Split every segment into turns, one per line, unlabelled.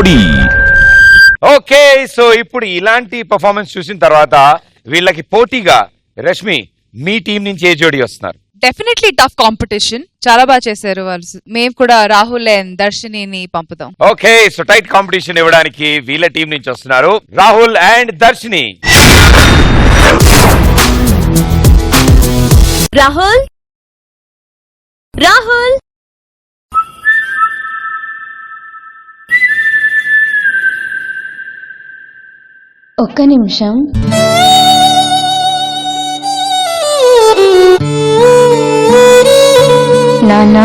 జోడీ
okay so ఇప్పుడు ఇలాంటి పర్ఫార్మెన్స్ చూసిన తర్వాత వీళ్ళకి పోటీగా రష్మి మీ టీం నుంచి ఏ జోడి వస్తున్నారు?
డెఫినెట్లీ టఫ్ కాంపిటీషన్ చాలా బాగా చేశారు వాళ్ళు. మేము కూడా రాహుల్ అండ్ దర్శినిని పంపుతాం.
ఓకే సో టైట్ కాంపిటీషన్ ఇవ్వడానికి వీళ్ళ టీం నుంచి వస్తున్నారు రాహుల్ అండ్ దర్శిని
రాహుల్ రాహుల్
ఒక్క నిమిషం. నాన్న.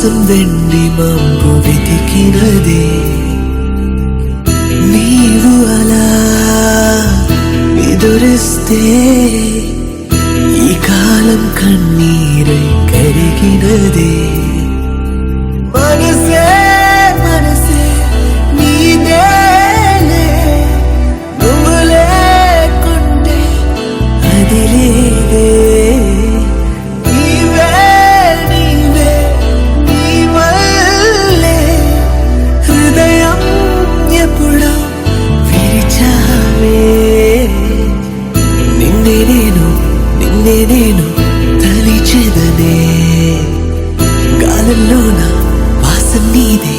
కోసం వెండి మంపు వెతికినదే. నీవు అలా ఎదురిస్తే സന്നിധി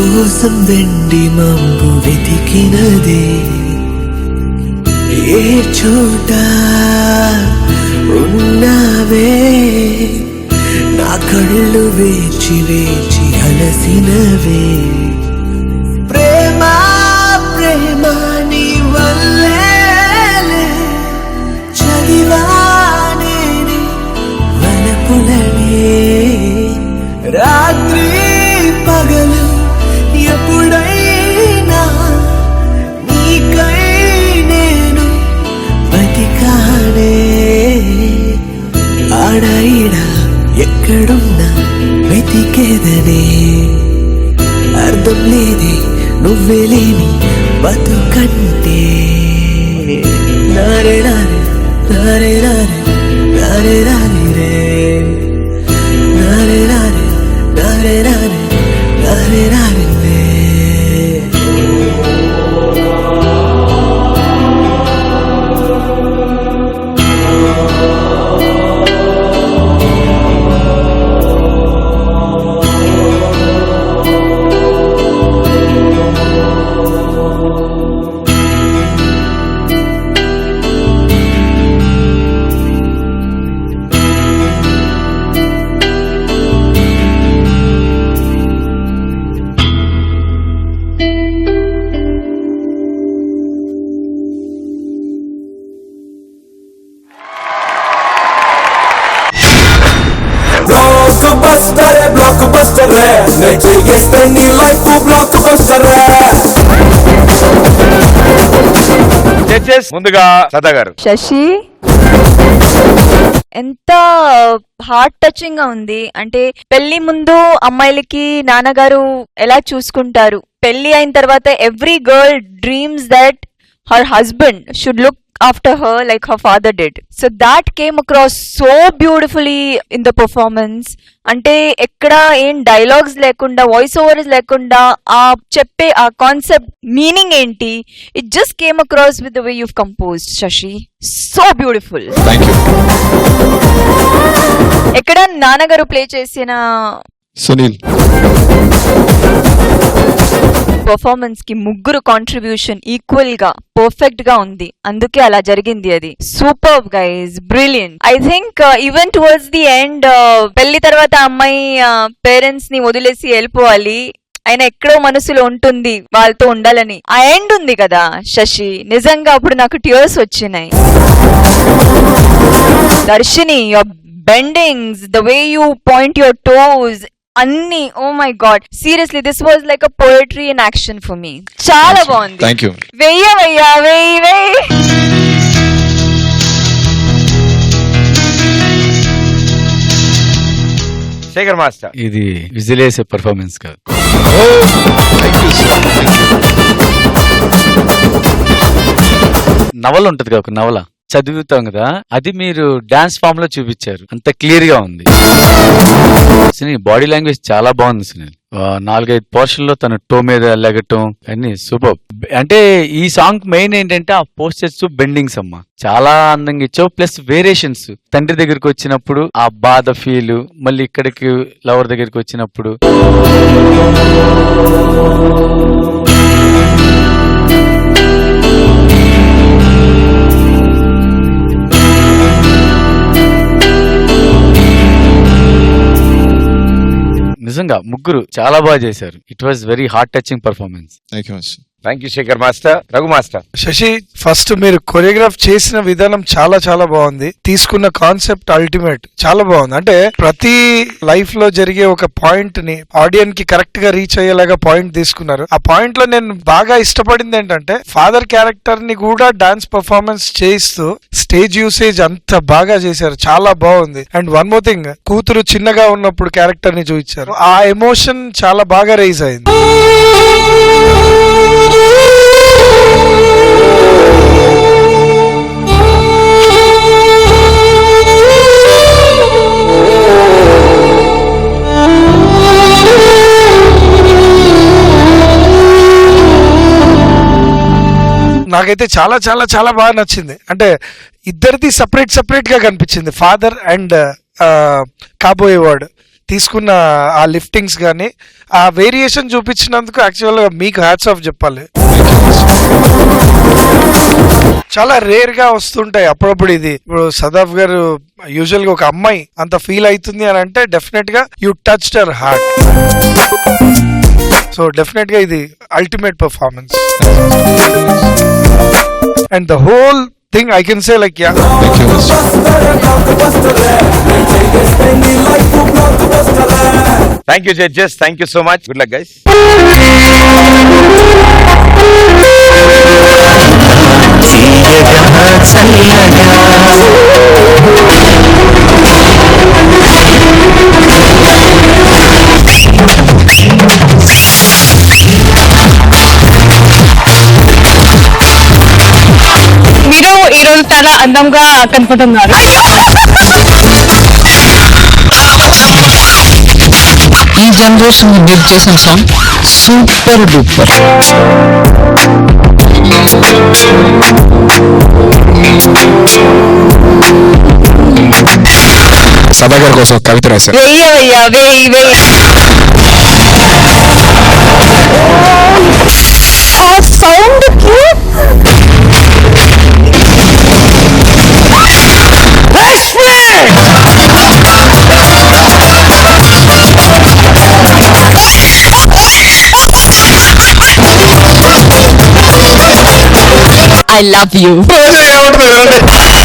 కోసం వెండి మంపు వెతికినది. ఏ చోట ఉన్నావే? నా కళ్ళు వేచి వేచి అలసినవే. వెతికేదనే అర్థం లేదే నువ్వే లేని బతుకంటే నారే నారే నారే నారే నారే నారే రే
జడ్జెస్ ముందుగా సదా గారు.
శశి
ఎంత హార్ట్ టచింగ్గా ఉంది. అంటే పెళ్ళి ముందు అమ్మాయిలకి నాన్నగారు ఎలా చూసుకుంటారు? పెళ్ళి అయిన తర్వాత every girl dreams that her husband should look after her like her father dad so that came across so beautifully in the performance అంటే ఎక్కడ ఏం డైలాగ్స్ లేకుండా వాయిస్ ఓవర్స్ లేకుండా ఆ చెప్పే ఆ కాన్సెప్ట్ మీనింగ్ ఏంటి? It just came across with the way you've compose Sashi so beautiful
you
ఎక్కడ నాన్నగారు ప్లే చేసిన
సునీల్.
పర్ఫార్మెన్స్కి ముగ్గురు కాంట్రిబ్యూషన్ ఈక్వల్గా పర్ఫెక్ట్గా ఉంది. అందుకే అలా జరిగింది అది. Super guys brilliant I think even towards the end పెళ్ళి తర్వాత అమ్మాయి uh, పేరెంట్స్ని వదిలేసి వెళ్ళిపోవాలి. ఆయన ఎక్కడో మనసులో ఉంటుంది వాళ్ళతో ఉండాలని. ఆ ఎండ్ ఉంది కదా శశి. నిజంగా అప్పుడు నాకు టియర్స్ వచ్చినాయి. Darshini your bendings the way you point your toes అన్ని oh oh my god seriously this was like a poetry in action for me చాలా బాగుంది.
థ్యాంక్ యూ
వెయ్య వెయ్య వెయ్యి వెయ్యి.
శేఖర్ మాస్టర్.
ఇది విజిలేసే పర్ఫార్మెన్స్ కాదు. నవల ఉంటది కదా ఒక నవల. చదువుతాం కదా అది మీరు డాన్స్ ఫామ్లో చూపించారు. అంత క్లియర్గా ఉంది. సునీల్ బాడీ లాంగ్వేజ్ చాలా బాగుంది సునీల్. నాలుగైదు పోర్షన్లో తన టో మీద లెగటం అన్ని సూపర్. అంటే ఈ సాంగ్ మెయిన్ ఏంటంటే ఆ పోస్టర్స్ బెండింగ్స్ అమ్మ. చాలా అందంగా ఇచ్చావు ప్లస్ వేరియేషన్స్ తండ్రి దగ్గరికి వచ్చినప్పుడు ఆ బాధ ఫీల్ మళ్ళీ ఇక్కడికి లవర్ దగ్గరికి వచ్చినప్పుడు. నిజంగా ముగ్గురు చాలా బాగా చేశారు. It was very heart touching performance
thank you
thank you Shekhar master Raghu master
Sashi first మీరు కొరియోగ్రాఫ్ చేసిన విధానం చాలా చాలా బాగుంది. తీసుకున్న కాన్సెప్ట్ అల్టిమేట్ చాలా బాగుంది. అంటే ప్రతి లైఫ్లో జరిగే ఒక పాయింట్ని ఆడియన్స్కి కరెక్ట్గా రీచ్ అయ్యేలాగా పాయింట్ తీసుకున్నారు. ఆ పాయింట్లో నేను బాగా ఇష్టపడింది ఏంటంటే ఫాదర్ క్యారెక్టర్ని కూడా డాన్స్ పర్ఫార్మెన్స్ చేయిస్తూ స్టేజ్ యూసేజ్ అంత బాగా చేశారు. చాలా బాగుంది. అండ్ వన్ మోర్ థింగ్ కూతురు చిన్నగా ఉన్నప్పుడు క్యారెక్టర్ని చూపించారు. ఆ ఎమోషన్ చాలా బాగా రైజ్ అయింది. నాకైతే చాలా చాలా చాలా బాగా నచ్చింది. అంటే ఇద్దరిది సపరేట్ సపరేట్గా కనిపించింది. ఫాదర్ అండ్ కాబోయేవాడు తీసుకున్న ఆ లిఫ్టింగ్స్ కానీ ఆ వేరియేషన్ చూపించినందుకు యాక్చువల్గా మీకు హ్యాట్స్ ఆఫ్ చెప్పాలి. చాలా రేర్గా వస్తుంటాయి. అప్పుడప్పుడు ఇది ఇప్పుడు సదాఫ్ గారు యూజువల్గా ఒక అమ్మాయి అంత ఫీల్ అవుతుంది అని అంటే డెఫినెట్గా you touch her heart so డెఫినెట్గా ఇది ultimate performance and the whole thing I can say like yeah
thank you judges thank you so much good luck guys
మీరు ఈ రోజు చాలా అందంగా కనపడుతున్నారు
ఈ జనరేషన్ బిల్డ్ చేసిన సాంగ్ సూపర్ డూపర్
సభా గారి కోసం ఒక కవిత రాశారు
వెయ్య వెయ్య వెయ్యి
ఐ లవ్ యూ
ఏమంటుంది